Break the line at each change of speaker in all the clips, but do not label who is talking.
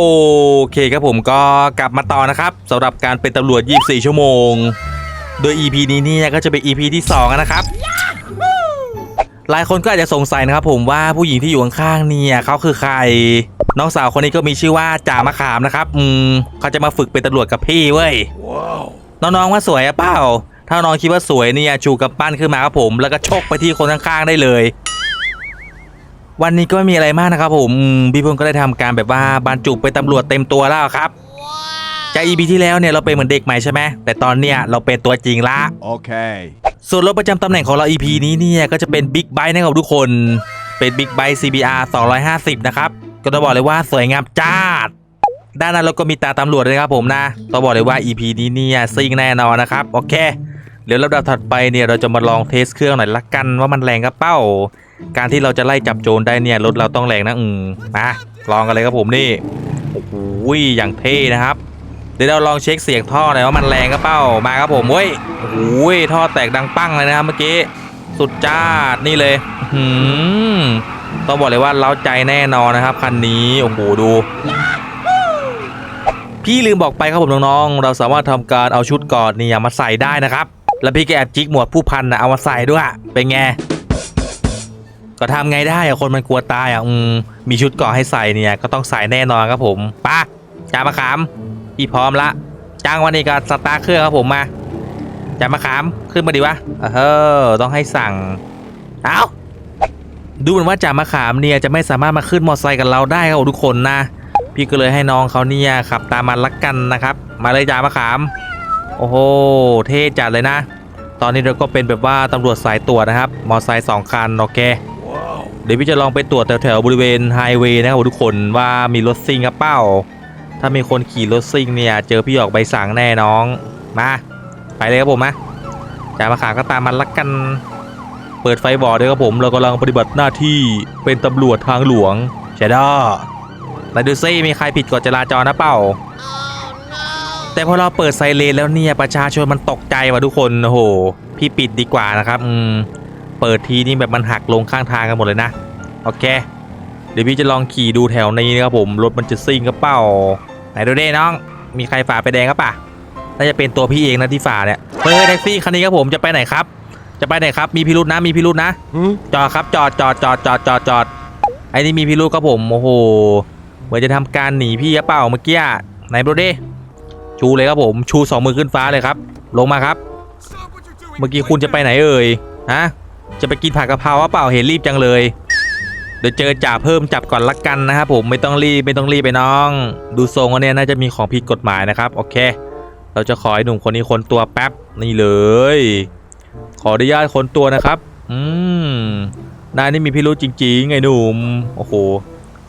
โอเคครับผมก็กลับมาต่อนะครับสำหรับการเป็นตำรวจ 24 ชั่วโมง โดย EP นี้เนี่ยก็จะเป็น EP ที่ 2 นะครับ หลายคนก็อาจจะสงสัยนะครับผมว่าผู้หญิงที่อยู่ข้างๆเนี่ยเขาคือใคร น้องสาวคนนี้ก็มีชื่อว่าจ่ามะขามนะครับ อืมเขาจะมาฝึกเป็นตำรวจกับพี่เว้ยน้องๆว่าสวยอะเปล่าถ้าน้องคิดว่าสวยเนี่ยชูกับปั้นขึ้นมาครับผม แล้วก็ชกไปที่คนข้างๆได้เลย วันนี้ก็ไม่มีอะไรมากนะครับผมอืมพี่พงก็ได้ทำการแบบว่าบรรจุเป็นตำรวจเต็มตัวแล้วครับจาก EP ที่แล้วเนี่ยเราเป็นเหมือนเด็กใหม่ใช่ไหมแต่ตอนเนี้ยเราเป็นตัวจริงละ
Okay.
ส่วนรถประจำตำแหน่งของเรา EP นี้เนี่ยก็จะเป็นบิ๊กไบค์นะครับทุกคนเป็นบิ๊กไบค์ CBR 250 นะครับก็ต้องบอกเลยว่าสวยงามจ้าดด้านนั้นเราก็มีตาตำรวจด้วยนะครับผมนะต้องบอกเลยว่า EP นี้เนี่ยซิ่งแน่นอนนะครับ โอเค เดี๋ยวลำดับถัดไปเนี่ยเราจะมาลองเทสเครื่องหน่อยละกันว่ามันแรงกระเป้า การที่เราจะไล่จับโจรได้เนี่ยรถเราต้องแรงนะอืมมาลองกันเลยครับผมนี่โอ้โหอย่างเท่นะครับ เดี๋ยวเราลองเช็คเสียงท่อหน่อยว่ามันแรงกระเป้ามาครับผมเว้ยโอ้โหท่อแตกดังปั้งเลยนะครับเมื่อกี้สุดจ้าดนี่เลยหืมต้องบอกเลยว่าเล้าใจแน่นอนนะครับคันนี้โอ้โหดูพี่ลืมบอกไปครับผมน้องๆ เราสามารถทำการเอาชุดกอดเนี่ยมาใส่ได้นะครับ แล้วพี่ก็แอบจิกหมวดผู้พันนะเอามาใส่ด้วย เป็นไง ก็ทำไงได้อะคนมันกลัวตายอะอืมมีชุดเกราะให้ใส่เนี่ย ก็ต้องใส่แน่นอนครับผมป้าจามะขามพี่พร้อมละจ้างวันนี้ก็สตาร์เครื่องครับผมมาจามะขามขึ้นมาดีวะเออต้องให้สั่งเอาดูเหมือนว่าจามะขามเนี่ยจะไม่สามารถมาขึ้นมอเตอร์ไซค์กับเราได้ครับทุกคนนะ พี่ก็เลยให้น้องเขาเนี่ยขับตามมาลักกันนะครับ มาเลยจามะขาม โอ้โหเท่จัดเลยนะ ตอนนี้เราก็เป็นแบบว่าตำรวจสายตรวจนะครับ มอเตอร์ไซค์สองคันโอเค เดี๋ยวพี่จะลองไปตรวจแถวๆบริเวณไฮเวย์นะครับทุกคนว่ามีรถซิ่งกับเป้า ถ้ามีคนขี่รถซิ่งเนี่ยเจอพี่ออกใบสั่งแน่น้อง มา ไปเลยครับผมมาจ่ามาขาก็ตามมันลักกัน เปิดไฟบอกด้วยครับผมเรากำลังปฏิบัติหน้าที่เป็นตำรวจทางหลวงเชดอไหนดูซิมีใครผิดกฎจราจรนะเปล่าแต่พอเราเปิดไซเรนแล้วเนี่ยประชาชนมันตกใจว่ะทุกคนโอ้โหพี่ปิดดีกว่านะครับอืม เปิดทีนี่แบบมันหักลงข้างทางกันหมดเลยนะโอเค เดี๋ยวพี่จะลองขี่ดูแถวนี้นะครับผมรถมันจะซิ่งกระเป๋าไหนดูเด้น้อง มีใครฝ่าไฟแดงครับป่ะน่าจะเป็นตัวพี่เองนะที่ฝ่าเนี่ยเฮ้ยแท็กซี่คันนี้ครับผมจะไปไหนครับ จะไปไหนครับมีพิรุธนะมีพิรุธนะ
Hmm?
จอดครับจอดจอดจอดจอดจอดจอดไอ้นี่มีพิรุธครับผมโอ้โหเหมือนจะทำการหนีพี่กระเป๋าเมื่อกี้อะไหนดูดิชูเลยครับผมชูสองมือขึ้นฟ้าเลยครับ ลงมาครับ เมื่อกี้คุณจะไปไหนเอ่ยฮะ จะไปกินผักกะเพราหรือเปล่าเห็นรีบจังเลย เดี๋ยวเจอจ่าเพิ่มจับก่อนละกันนะครับผมไม่ต้องรีบไม่ต้องรีบไปน้อง ดูทรงว่าเนี่ยน่าจะมีของผิดกฎหมายนะครับโอเค เราจะขอให้หนุ่มคนนี้คนตัวแป๊บนี่เลย ขออนุญาตคนตัวนะครับ อืมนายนี่มีพิรุธจริงๆไอ้หนุ่มโอ้โห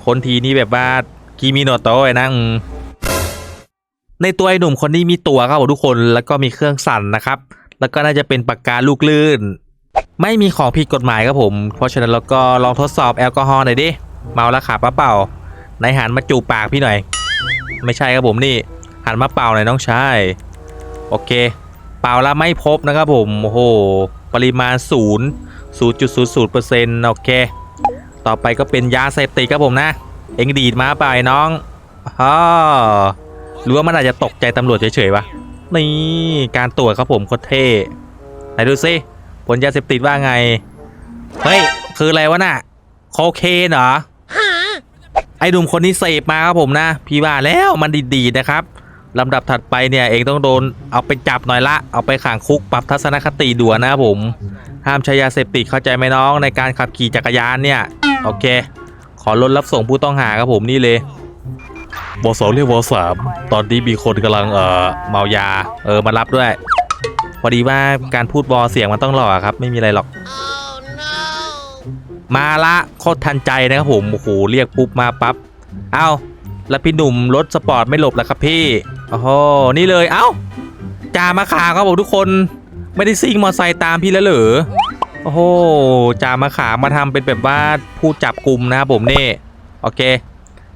คนทีนี่แบบว่ากีมีโนโตะไอ้นะอืมในตัวไอ้หนุ่มคนนี้มีตัวครับทุกคนแล้วก็มีเครื่องสั่นนะครับ แล้วก็น่าจะเป็นปากกาลูกลื่น ไม่มีของผิดกฎหมายครับผม เพราะฉะนั้นเราก็ลองทดสอบแอลกอฮอล์หน่อยดิ เมาแล้วขับปะเป่านายหันมาจูบปากพี่หน่อย ไม่ใช่ครับผมนี่ หันมาเป่าหน่อยน้องชาย โอเค เป่าแล้วไม่พบนะครับผม โอ้โห ปริมาณศูนย์0.00%โอเค ต่อไปก็เป็นยาเสพติดครับผมนะ เอ็งดีดมาไปน้องฮ่าหรือว่ามันอาจจะตกใจตำรวจเฉยๆวะนี่การตรวจครับผมโคตรเท่ไหนดูซิ ผลยาเสพติดว่าไง เฮ้ย คืออะไรวะน่ะ โคเคนเหรอ ไอ้หนุ่มคนนี้เสพมาครับผมนะ พี่ว่าแล้วมันดีๆนะครับลำดับถัดไปเนี่ยเองต้องโดนเอาไปจับหน่อยละ เอาไปขังคุกปรับทัศนคติด่วนนะครับผม ห้ามใช้ยาเสพติดเข้าใจไหมน้องในการขับขี่จักรยานเนี่ย โอเค ขอรถรับส่งผู้ต้องหาครับผมนี่เลยวสองเรียกวสามตอนนี้มีคนกำลังเอ่อเมายา เออมารับด้วย พอดีว่าการพูดวอเสียงมันต้องหล่อครับ ไม่มีอะไรหรอก มาละโคตรทันใจนะครับผมโอ้โหเรียกปุ๊บมาปั๊บเอ้าแล้วพี่หนุ่มรถสปอร์ตไม่หลบแล้วครับพี่โอ้โหนี่เลยเอ้าจ่ามาขาครับผมทุกคนไม่ได้ซิ่งมอไซค์ตามพี่แล้วเหรอโอ้โหจ่ามาขามาทำเป็นแบบว่าผู้จับกลุ่มนะครับผมนี่โอเค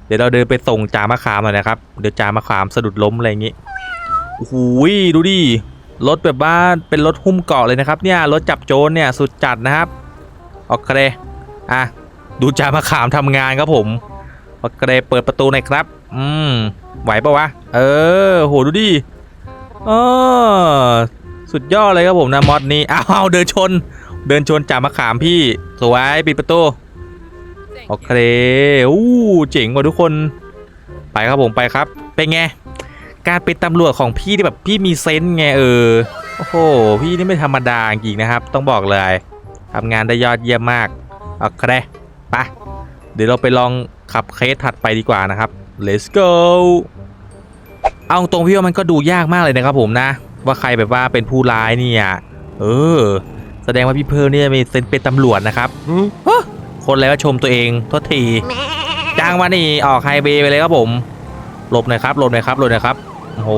เดี๋ยวเราเดินไปส่งจ่ามาขามหน่อยนะครับ เดี๋ยวจ่ามาขามสะดุดล้มอะไรอย่างงี้โอ้โหดูดิ รถแบบว่าเป็นรถหุ้มเกาะเลยนะครับเนี่ยรถจับโจรเนี่ยสุดจัดนะครับโอเคอะดูจ่ามาขามทำงานครับผมโอเคเปิดประตูหน่อยครับ อืมไหวปะวะ เออโหดูดิเออสุดยอดเลยครับผมนะมอดนี้อ้าวเดินชน เดินชนจ่ามะขามพี่สวยปิดประตูโอเคอู้เจ๋งกว่าทุกคน ไปครับผมไปครับ เป็นไง การเป็นตำรวจของพี่ที่แบบพี่มีเซนส์ไงเออ โอ้โห พี่นี่ไม่ธรรมดาจริงนะครับ ต้องบอกเลยทำงานได้ยอดเยี่ยมมากโอเคไปเดี๋ยวเราไปลองขับเคสถัดไปดีกว่านะครับ let's go เอาตรงพี่ว่ามันก็ดูยากมากเลยนะครับผมนะ ว่าใครแบบว่าเป็นผู้ร้ายเนี่ยเออ แสดงว่าพี่เพิ่มเนี่ยมีเซนส์เป็นตำรวจนะครับคนอะไรก็ชมตัวเองทษทีจ้างมานี่ออกไฮเบย์ไปเลยครับผมหลบหน่อยครับหลบหน่อยครับหลบหน่อยครับ โอ้โห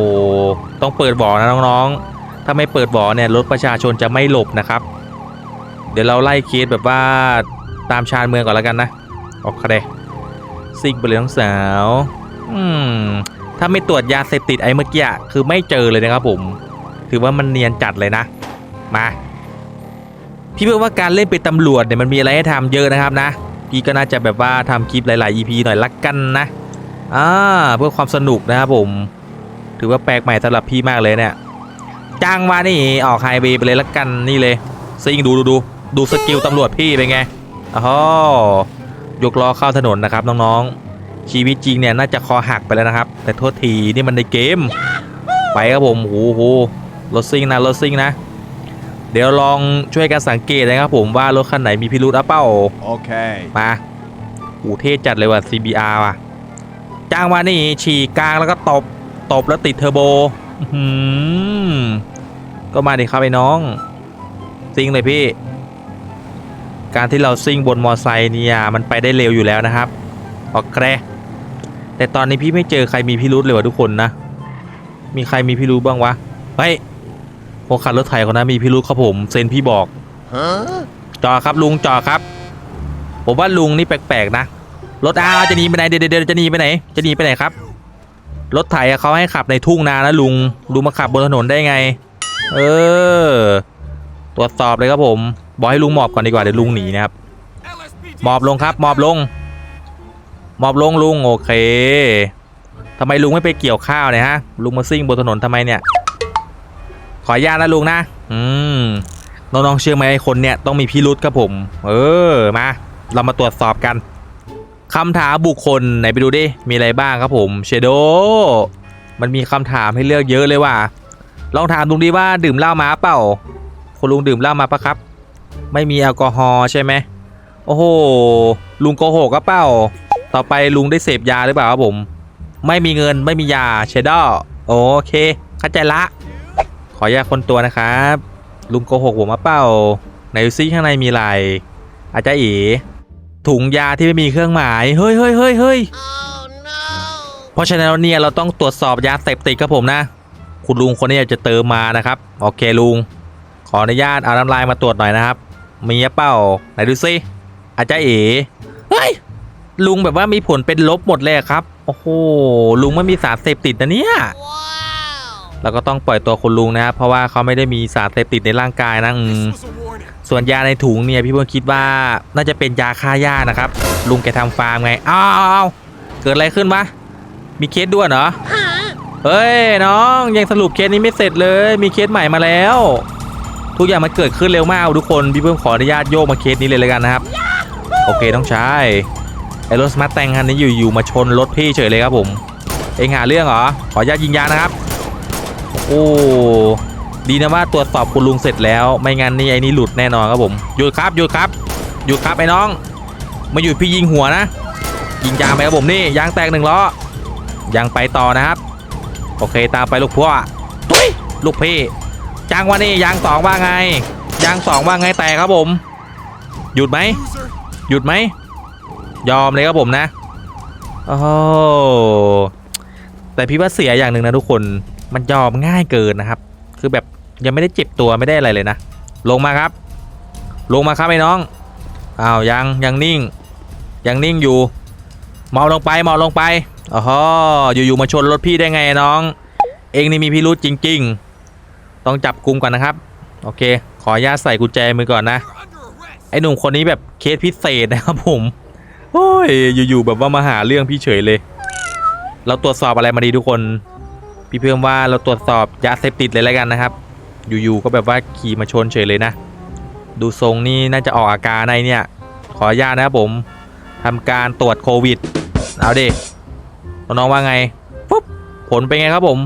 ต้องเปิดบ่อนะน้องๆ ถ้าไม่เปิดบ่อเนี่ยรถประชาชนจะไม่หลบนะครับ เดี๋ยวเราไล่เคสแบบว่าตามชานเมืองก่อนแล้วกันนะโอเคซิ่งไปเลยน้องสาวอืมถ้าไม่ตรวจยาเสพติดไอ้เมื่อกี้คือไม่เจอเลยนะครับผม ถือว่ามันเนียนจัดเลยนะ มาพี่เพื่อว่าการเล่นเป็นตำรวจเนี่ยมันมีอะไรให้ทำเยอะนะครับนะ พี่ก็น่าจะแบบว่าทำคลิปหลาย ๆ EP หน่อยละกันนะอ่าเพื่อความสนุกนะครับผม ถือว่าแปลกใหม่สำหรับพี่มากเลยเนี่ยจ้างมานี่ออกไฮเวย์ไปเลยละกันนี่เลยซิงดูดูดูดูสกิลตำรวจพี่เป็นไงอ๋อยกล้อเข้าถนนนะครับน้องๆ ชีวิตจริงเนี่ยน่าจะคอหักไปแล้วนะครับ แต่โทษทีนี่มันในเกม ไปครับผมโอ้โหรถซิ่งนะรถซิ่งนะ เดี๋ยวลองช่วยกันสังเกตนะครับผมว่ารถคันไหนมีพิรุธอะเป้า
Okay.
มาอูเท่จัดเลยว่ะ CBR ว่ะจ้างมานี่ฉีกกลางแล้วก็ตบ ตบแล้วติดเทอร์โบก็มาดิครับไอ้น้อง ซิงเลยพี่ การที่เราซิงบนมอไซค์เนี่ยมันไปได้เร็วอยู่แล้วนะครับโอเคแต่ตอนนี้พี่ไม่เจอใครมีพิรุธเลยวะทุกคนนะ มีใครมีพิรุธบ้างวะเฮ้ยคนขับรถไถคนนั้นมีพิรุธครับผม เซนพี่บอก
Huh?
จอครับลุงจอครับ ผมว่าลุงนี่แปลกๆนะ รถอาจะหนีไปไหนเดี๋ยวเดี๋ยวจะหนีไปไหน จะหนีไปไหนครับ รถไถเขาให้ขับในทุ่งนานะลุงลุงมาขับบนถนนได้ไง เออ ตรวจสอบเลยครับผม บอกให้ลุงหมอบก่อนดีกว่าเดี๋ยวลุงหนีนะครับหมอบลงครับหมอบลงหมอบลงลุงโอเคทำไมลุงไม่ไปเกี่ยวข้าวเนี่ยฮะลุงมาซิ่งบนถนนทำไมเนี่ย ขออนุญาตนะลุงนะอืมน้องๆเชื่อไหมไอ้คนเนี่ยต้องมีพิรุษครับผม เออมา เรามาตรวจสอบกัน คำถามบุคคลไหนไปดูดิ มีอะไรบ้างครับผมเชโดมันมีคำถามให้เลือกเยอะเลยว่ะลองถามลุงดีว่าดื่มเหล้ามาเปล่าคุณลุงดื่มเหล้ามาปะครับ ไม่มีแอลกอฮอล์ใช่ไหมโอ้โหลุงโกหกก็เปล่า ต่อไปลุงได้เสพยาหรือเปล่าครับผม ไม่มีเงินไม่มียาเชโดโอเคเข้าใจละ ขออนุญาคนตัวนะครับ ลุงโกหกผมมาเปล่าไหนซิข้างในมีอะไรอาจจะเอ๋ ถุงยาที่ไม่มีเครื่องหมาย เฮ้ยเฮ้ยเฮ้ยเฮ้ยเพราะฉะนั้นลเนี่ยเราต้องตรวจสอบยาเสพติดครับผมนะ คุณลุงคนนี้จะเติมมานะครับโอเคลุง ขออนุญาตเอาน้ำลายมาตรวจหน่อยนะครับ มีเปล่าไหนดูซิอาจจะเอ๋เฮ้ยลุงแบบว่ามีผลเป็นลบหมดเลยครับ โอ้โหลุงไม่มีสารเสพติดนะเนี่ย
Wow!
เราก็ต้องปล่อยตัวคุณลุงนะครับเพราะว่าเขาไม่ได้มีสารเสพติดในร่างกายนะอืมส่วนยาในถุงเนี่ยพี่เพิ่งคิดว่าน่าจะเป็นยาฆ่าหญ้านะครับ ลุงแกทำฟาร์มไงอ้าวเกิดอะไรขึ้นวะมีเคสด่วนเหรอเฮ้ยน้องยังสรุปเคสนี้ไม่เสร็จเลย มีเคสใหม่มาแล้ว ทุกอย่างมันเกิดขึ้นเร็วมากทุกคนพี่เพิ่งขออนุญาตโยกมาเคสนี้เลยเลยกันนะครับ โอเคต้องใช้ไอรถสมาร์ทแตงคันนี้อยู่ๆมาชนรถพี่เฉยเลยครับผม เองหาเรื่องเหรอขออนุญาตยิงยานะครับ โอ้ดีนะว่าตรวจสอบคุณลุงเสร็จแล้ว ไม่งั้นนี่ไอ้นี่หลุดแน่นอนครับผมหยุดครับหยุดครับหยุดครับไอ้น้อง มาหยุดพี่ยิงหัวนะ ยิงยางไปครับผมนี่ยางแตกหนึ่งล้อยังไปต่อนะครับ โอเคตามไปลูกพ่อตุ้ยลูกพี่จางว่านี่ยางสองว่าไงยางสองว่าไงแตกครับผม หยุดไหมหยุดไหมยอมเลยครับผมนะโอ้แต่พี่ว่าเสียอย่างหนึ่งนะทุกคน มันยอมง่ายเกินนะครับ คือแบบยังไม่ได้เจ็บตัวไม่ได้อะไรเลยนะ ลงมาครับ ลงมาครับไอ้น้องอ้าวยังยังนิ่ง ยังนิ่งอยู่หมอบลงไปหมอบลงไปอ๋ออยู่ๆมาชนรถพี่ได้ไงน้อง เองนี่มีพิรุษจริง ๆ ต้องจับกลุ่มก่อนนะครับ โอเค ขออนุญาตใส่กุญแจมือก่อนนะไอ้หนุ่มคนนี้แบบเคสพิเศษนะครับผมโอ้ยอยู่ๆแบบว่ามาหาเรื่องพี่เฉยเลย เราตรวจสอบอะไรมาดีทุกคน พี่เพิ่มว่าเราตรวจสอบยาเสพติดเลยแล้วกันนะครับ อยู่ๆก็แบบว่าขี่มาชนเฉยเลยนะ ดูทรงนี่น่าจะออกอาการในเนี่ย ขออนุญาตนะครับผมทำการตรวจโควิด เอาดิน้องว่าไงปุ๊บผลเป็นไงครับผม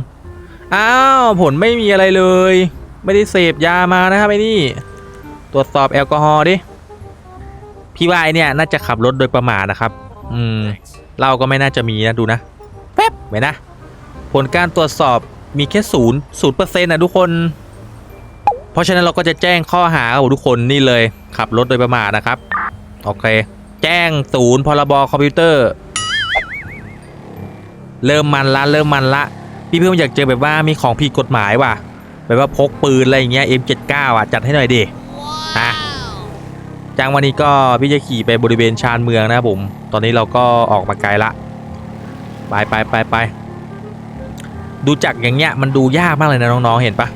อ้าวผลไม่มีอะไรเลย ไม่ได้เสพยามานะครับไอ้นี่ ตรวจสอบแอลกอฮอล์ดิ พี่ว่าไอเนี่ยน่าจะขับรถโดยประมาทนะครับ อืมเหล้าก็ไม่น่าจะมีนะดูนะแป๊บเห็นนะ ผลการตรวจสอบมีแค่ศูนย์ศูนย์เปอร์เซ็นต์นะทุกคน เพราะฉะนั้นเราก็จะแจ้งข้อหากับทุกคนนี่เลยขับรถโดยประมาทนะครับ โอเค แจ้งศูนย์พรบคอมพิวเตอร์ เริ่มมันละเริ่มมันละ พี่เพิ่มอยากเจอแบบว่ามีของผิดกฎหมายว่ะแบบว่าพกปืนอะไรอย่างเงี้ย M79 อะจัดให้หน่อยดิ
Wow.
จังวันนี้ก็พี่จะขี่ไปบริเวณชานเมืองนะผม ตอนนี้เราก็ออกมาไกลละ ไปไปไปไป ดูจากอย่างเงี้ยมันดูยากมากเลยนะน้องๆเห็นปะ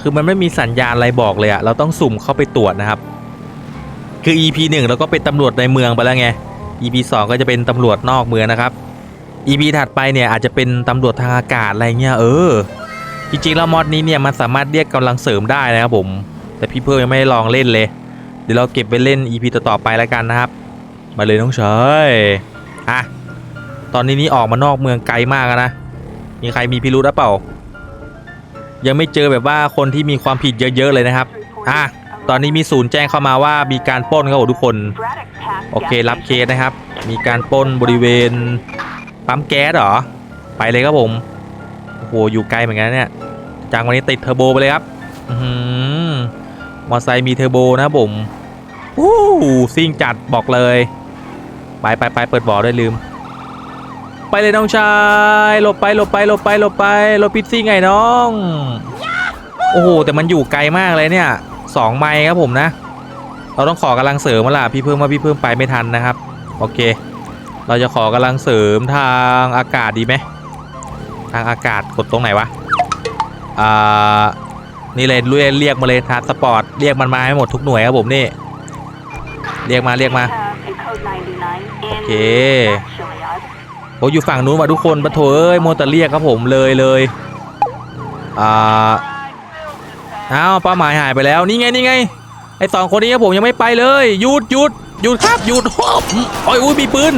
คือมันไม่มีสัญญาณอะไรบอกเลยอะเราต้องสุ่มเข้าไปตรวจนะครับคือ EP 1เราก็เป็นตำรวจในเมืองไปแล้วไง EP 2 ก็จะเป็นตำรวจนอกเมืองนะครับ EP ถัดไปเนี่ยอาจจะเป็นตำรวจทางอากาศอะไรเงี้ยเออจริงๆแล้วมอดนี้เนี่ยมันสามารถเรียกกำลังเสริมได้นะครับผม แต่พี่เพิ่มยังไม่ได้ลองเล่นเลย เดี๋ยวเราเก็บไปเล่น EP ต่อๆไปแล้วกันนะครับ มาเลยน้องเฉยอะตอนนี้นี่ออกมานอกเมืองไกลมากนะ มีใครมีพิรุธหรือเปล่า ยังไม่เจอแบบว่าคนที่มีความผิดเยอะๆเลยนะครับอะตอนนี้มีศูนย์แจ้งเข้ามาว่ามีการปล้นครับผมทุกคน โอเครับเคสนะครับ มีการปล้นบริเวณปั๊มแก๊สเหรอ ไปเลยครับผมโอ้โหอยู่ไกลเหมือนกันเนี่ยจังวันนี้ติดเทอร์โบไปเลยครับมอไซค์มีเทอร์โบนะผมวู้ซิ่งจัดบอกเลย ไปไปไปเปิดบ่อได้ลืม ไปเลยน้องชาย หลบไปหลบไปหลบไปหลบไปหลบพิซซี่ไงน้อง โอ้โหแต่มันอยู่ไกลมากเลยเนี่ยสองไมล์ครับผมนะ เราต้องขอกำลังเสริมมาล่ะพี่เพิ่มว่าพี่เพิ่มไปไม่ทันนะครับ โอเค เราจะขอกำลังเสริมทางอากาศดีไหมทางอากาศกดตรงไหนวะอ่านี่เลยเรียกเรียกมาเลยทาร์สปอร์ตเรียกมันมาให้หมดทุกหน่วยครับผมนี่เรียกมาเรียกมา
โอเค
โอ้อยู่ฝั่งนู้นว่ะทุกคนปะโถเอ้ยโมต่เรียกครับผมเลยเลยอ่าอ้าวเป้าหมายหายไปแล้วนี่ไงนี่ไงไอสองคนนี้ครับผมยังไม่ไปเลยหยุดหยุดหยุดครับหยุดโอ้ยโอ้ยอุ้ยมีปืน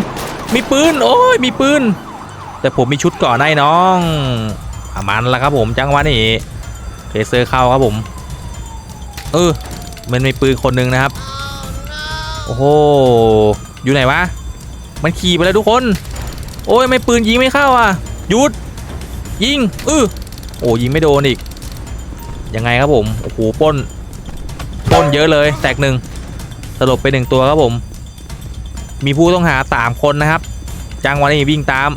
มีปืนโอ้ยมีปืน แต่ผมมีชุดก่อนไอ้น้องอามันละครับผมจังหวะนี้เพเซอร์เข้าครับผม เออมันมีปืนคนหนึ่งนะครับ โอ้โหอยู่ไหนวะมันขี่ไปแล้วทุกคน โอ้ยไม่ปืนยิงไม่เข้าอะหยุดยิงอือโอ้ยิงไม่โดนอีกยังไงครับผมโอ้โหป้นป้นเยอะเลย แตกหนึ่งสลบไปหนึ่งตัวครับผม มีผู้ต้องหาสามคนนะครับจังวะนี้วิ่งตาม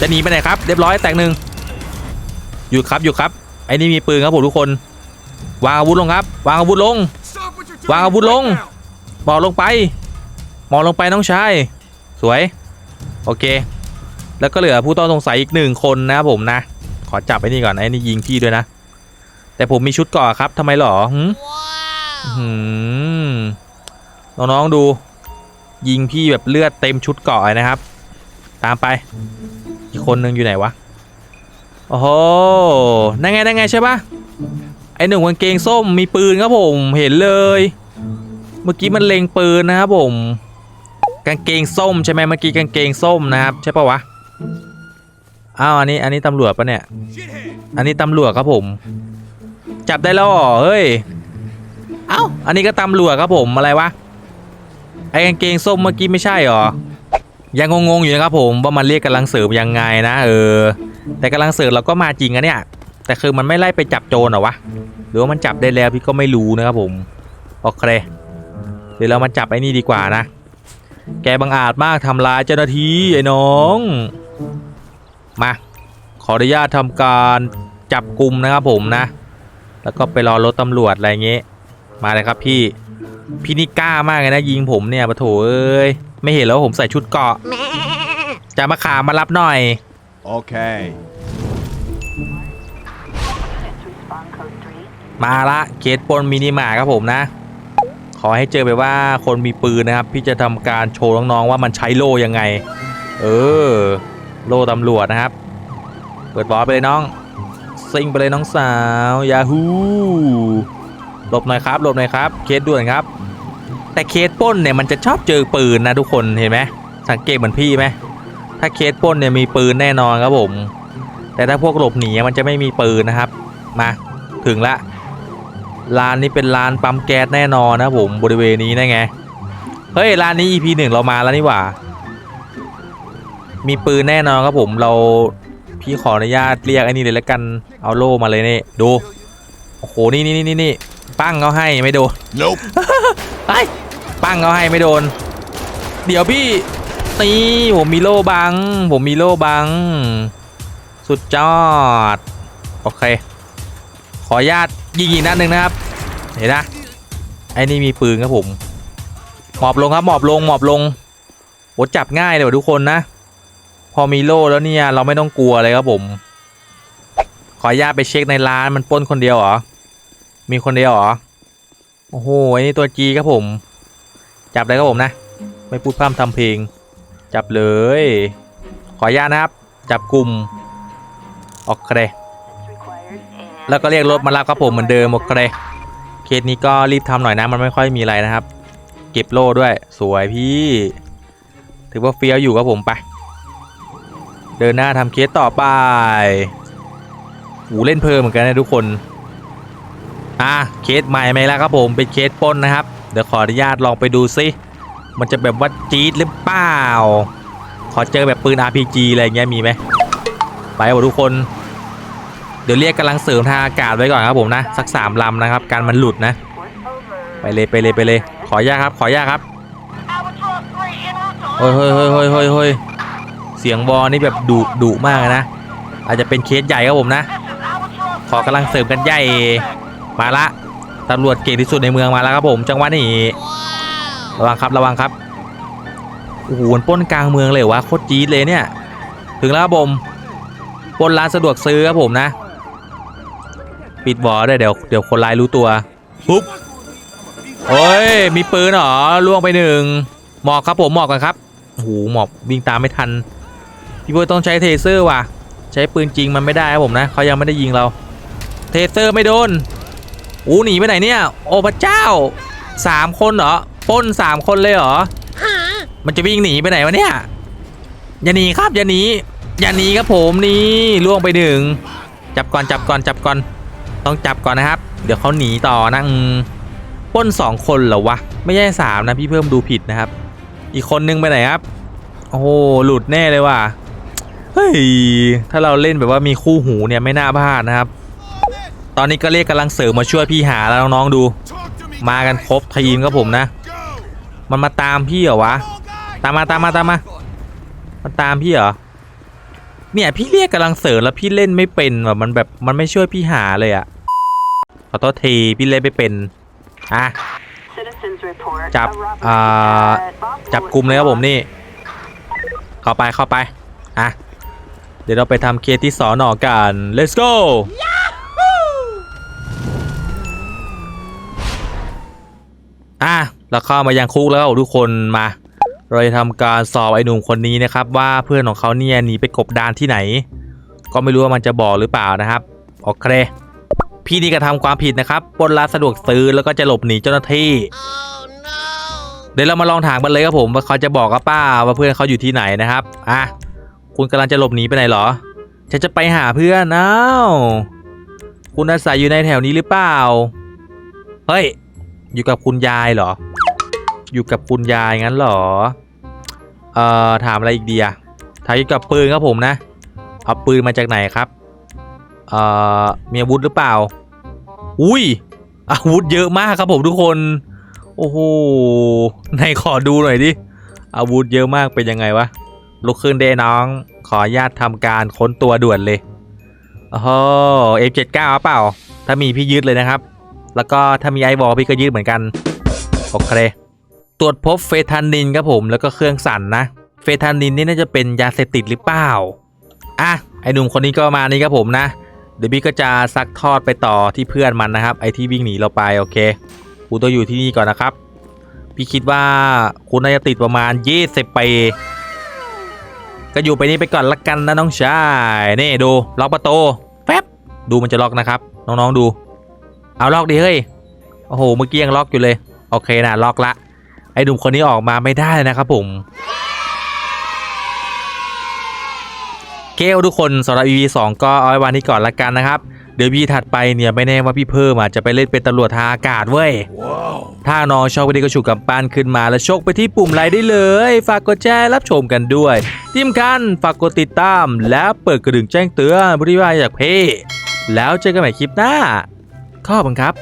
จะหนีไปไหนครับเรียบร้อยแตกหนึ่งหยุดครับหยุดครับไอ้นี่มีปืนครับผมทุกคน วางอาวุธลงครับ วางอาวุธลง วางอาวุธลงมองลงไปมองลงไปน้องชายสวย โอเค แล้วก็เหลือผู้ต้องสงสัยอีกหนึ่งคนนะครับผมนะ ขอจับไอ้นี่ก่อนไอ้นี่ยิงพี่ด้วยนะ แต่ผมมีชุดเก่อครับทำไมหรอหืม
Wow.
หืมน้องๆดู ยิงพี่แบบเลือดเต็มชุดเกราะเลยนะครับ ตามไป อีกคนนึงอยู่ไหนวะ โอ้โหนั่งไงนั่งไงใช่ปะไอหนุ่มกางเกงส้มมีปืนครับผมเห็นเลย เมื่อกี้มันเล็งปืนนะครับผม กางเกงส้มใช่ไหมเมื่อกี้กางเกงส้มนะครับใช่ปะวะ อ้าวอันนี้อันนี้ตำรวจปะเนี่ย อันนี้ตำรวจครับผม จับได้แล้วเหรอเฮ้ย เอ้าอันนี้ก็ตำรวจครับผมอะไรวะไอ้กางเกงส้มเมื่อกี้ไม่ใช่หรอ ยังงงๆอยู่นะครับผมว่ามันเรียกกำลังเสริมยังไงนะเออ แต่กำลังเสริมเราก็มาจริงอะเนี่ย แต่คือมันไม่ไล่ไปจับโจรเหรอวะ หรือว่ามันจับได้แล้วพี่ก็ไม่รู้นะครับผมโอเคเดี๋ยวเรามาจับไอ้นี่ดีกว่านะ แกบังอาจมากทำลายเจ้าหน้าที่ไอ้น้อง มา ขออนุญาตทำการจับกลุ่มนะครับผมนะ แล้วก็ไปรอรถตำรวจอะไรเงี้ยมาเลยครับพี่ พี่นี่กล้ามากเลยนะ ยิงผมเนี่ยปะโถเอ้ย ไม่เห็นแล้ววาผมใส่ชุดเกราะ จะมาขามารับหน่อย
Okay.
มาละเคสปล้นมินิมาร์ทครับผมนะ ขอให้เจอไปว่าคนมีปืนนะครับ พี่จะทำการโชว์น้องๆว่ามันใช้โล่ยังไง เออ โล่ตำรวจนะครับ เปิดบอสไปเลยน้องซิงไปเลยน้องสาวยาฮูหลบหน่อยครับหลบหน่อยครับ เคสด่วนครับ แต่เคสป้นเนี่ยมันจะชอบเจอปืนนะทุกคนเห็นไหมสังเกตเหมือนพี่ไหมถ้าเคสป้นเนี่ยมีปืนแน่นอนครับผม แต่ถ้าพวกหลบหนีมันจะไม่มีปืนนะครับ มาถึงละร้านนี้เป็นร้านปั๊มแก๊สแน่นอนนะผมบริเวณนี้นะไงเฮ้ยร้านนี้ EP หนึ่งเรามาแล้วนี่หว่า มีปืนแน่นอนครับผมเราพี่ขออนุญาตเรียกไอ้นี่เลยแล้วกันเอาโล่มาเลยนี่ดูโอ้โหนี่นี่นี่นี่ปั้งเขาให้ไม่โดน
Nope.
ไปปั้งเขาให้ไม่โดน เดี๋ยวพี่ตีผมมีโล่บัง ผมมีโล่บัง สุดยอด โอเค ขออนุญาตยิงอีกนัดหนึ่งนะครับ เห็นนะไอ้นี่มีปืนครับผม หมอบลงครับหมอบลงหมอบลงโหจับง่ายเลยว่ะทุกคนนะ พอมีโล่แล้วเนี่ยเราไม่ต้องกลัวเลยครับผม ขออนุญาตไปเช็คในร้านมันป้นคนเดียวเหรอ มีคนเดียวเหรอ โอ้โหไอ้นี่ตัวจีครับผม จับเลยครับผมนะ ไม่พูดพร่ำทำเพลง จับเลย ขออนุญาตนะครับ จับกลุ่มโอเคแล้วก็เรียกรถมารับครับผมเหมือนเดิมโอเคเคสนี้ก็รีบทำหน่อยนะมันไม่ค่อยมีอะไรนะครับ เก็บโล่ด้วยสวยพี่ ถือว่าเฟี้ยวอยู่ครับผมไป เดินหน้าทำเคสต่อไปหูเล่นเพลินเหมือนกันนะทุกคน อะเคสใหม่ไหมแล้วครับผมเป็นเคสป้นนะครับ เดี๋ยวขออนุญาตลองไปดูซิ มันจะแบบว่าจี๊ดหรือเปล่า ขอเจอแบบปืน RPG อะไรเงี้ยมีไหม ไปหมดทุกคน เดี๋ยวเรียกกำลังเสริมทางอากาศไว้ก่อนครับผมนะ สักสามลำนะครับ การมันหลุดนะ ไปเลยไปเลยไปเลย ขออนุญาตครับ ขออนุญาตครับ เฮ้ยเฮ้ยเฮ้ยเฮ้ยเฮ้ยเฮ้ย สียงบอนี่แบบดุดุมากนะ อาจจะเป็นเคสใหญ่ครับผมนะ ขอกำลังเสริมกันใหญ่มาละตำรวจเก่งที่สุดในเมืองมาแล้วครับผม จังหวะนี้ระวังครับระวังครับโอ้โหมันป้นกลางเมืองเลยวะโคตรจี๊ดเลยเนี่ย ถึงแล้วครับผมป้นร้านสะดวกซื้อครับผมนะ ปิดบอด้เดี๋ยวเดี๋ยวคนร้ายรู้ตัวปุ๊บโอ้ยมีปืนเหรอล่วงไปหนึ่งหมอกครับผมหมอกกันครับโอ้โหหมอกวิ่งตามไม่ทัน พี่บอยต้องใช้เทเซอร์ว่ะ ใช้ปืนจริงมันไม่ได้ครับผมนะเขายังไม่ได้ยิงเรา เทเซอร์ไม่โดนอู้หนีไปไหนเนี่ย โอ้พระเจ้าสามคนเหรอป้นสามคนเลยเหรอมันจะวิ่งหนีไปไหนวะเนี่ยอย่าหนีครับอย่าหนีอย่าหนีครับผมนี่ล่วงไปหนึ่งจับก่อนจับก่อนจับก่อนต้องจับก่อนนะครับ เดี๋ยวเขาหนีต่อนะป้นสองคนเหรอวะไม่ใช่สามนะพี่เพิ่มดูผิดนะครับ อีกคนนึงไปไหนครับ โอ้โหหลุดแน่เลยว่ะ เฮ้ย ถ้าเราเล่นแบบว่ามีคู่หูเนี่ยไม่น่าพลาดนะครับ ตอนนี้ก็เรียกกำลังเสริมมาช่วยพี่หาแล้วน้องๆดู มากันครบทีมครับผมนะ มันมาตามพี่เหรอวะ ตามมาตามมาตามมา มันตามพี่เหรอ เนี่ยพี่เรียกกำลังเสริมแล้วพี่เล่นไม่เป็นแบบมันแบบมันไม่ช่วยพี่หาเลยอะขอโทษทีพี่เล่นไม่เป็น อะ จับ อ่า จับกลุ่มเลยครับผมนี่ เข้าไปเข้าไป อะ เดี๋ยวเราไปทำเคสที่สอนอกัน let's go อะเราเข้ามายังคุกแล้วครับทุกคนมา เราจะทำการสอบไอ้หนุ่มคนนี้นะครับว่าเพื่อนของเขาเนี่ยหนีไปกบดานที่ไหน ก็ไม่รู้ว่ามันจะบอกหรือเปล่านะครับโอเคพี่นี่กระทำความผิดนะครับปล้นร้านสะดวกซื้อแล้วก็จะหลบหนีเจ้าหน้าที่
โอ้ no
เดี๋ยวเรามาลองถามกันเลยครับผมว่าเขาจะบอกกับป้าว่าเพื่อนเขาอยู่ที่ไหนนะครับอะ คุณกำลังจะหลบหนีไปไหนเหรอ ฉันจะไปหาเพื่อนอ้าวคุณอาศัยอยู่ในแถวนี้หรือเปล่า เฮ้ย อยู่กับคุณยายเหรอ อยู่กับคุณยายงั้นเหรอ เอ่อ ถามอะไรอีกดีอะถามเกี่ยวกับปืนครับผมนะ เอาปืนมาจากไหนครับ เอ่อ มีอาวุธหรือเปล่า อุ้ย อาวุธเยอะมากครับผมทุกคน โอ้โหไหนขอดูหน่อยดิ อาวุธเยอะมากเป็นยังไงวะ ลุกขึ้นเด้น้อง ขออนุญาตทำการค้นตัวด่วนเลยโอ้โห F79 เปล่า ถ้ามีพี่ยึดเลยนะครับ แล้วก็ถ้ามีไอวอลพี่ก็ยึดเหมือนกัน โอเค ตรวจพบเฟทานินครับผม แล้วก็เครื่องสั่นนะ เฟทานินนี่น่าจะเป็นยาเสพติดหรือเปล่า อะ ไอหนุ่มคนนี้ก็มานี่ครับผมนะ เดี๋ยวพี่ก็จะซักทอดไปต่อที่เพื่อนมันนะครับ ไอที่วิ่งหนีเราไปโอเคกูต้องอยู่ที่นี่ก่อนนะครับ พี่คิดว่าคุณน่าจะติดประมาณ20ปี ก็อยู่ไปนี้ไปก่อนละกันนะน้องชายนี่ดูล็อกประตูแป๊บดูมันจะล็อกนะครับ น้องๆดู เอาล็อกดิเฮ้ยโอ้โหเมื่อกี้ยังล็อกอยู่เลย โอเคนะล็อกละ ไอ้ดุมคนนี้ออกมาไม่ได้นะครับผมเกลทุกคนสำหรับ EP 2ก็เอาไว้วันนี้ก่อนละกันนะครับ เดี๋ยวพี่ถัดไปเนี่ยไม่แน่ว่าพี่เพิ่มอาจจะไปเล่นเป็นตำรวจทางอากาศเว้ย ถ้าน้องชอบวิดีโอก็ฉุกกับปั้นขึ้นมาแล้วชกไปที่ปุ่มไลค์ได้เลย ฝากกดแชร์รับชมกันด้วยที่สำคัญฝากกดติดตาม แล้วเปิดกระดิ่งแจ้งเตือนบริวารอยากเพ่แล้วเจอกันใหม่คลิปหน้าขอบคุณครับ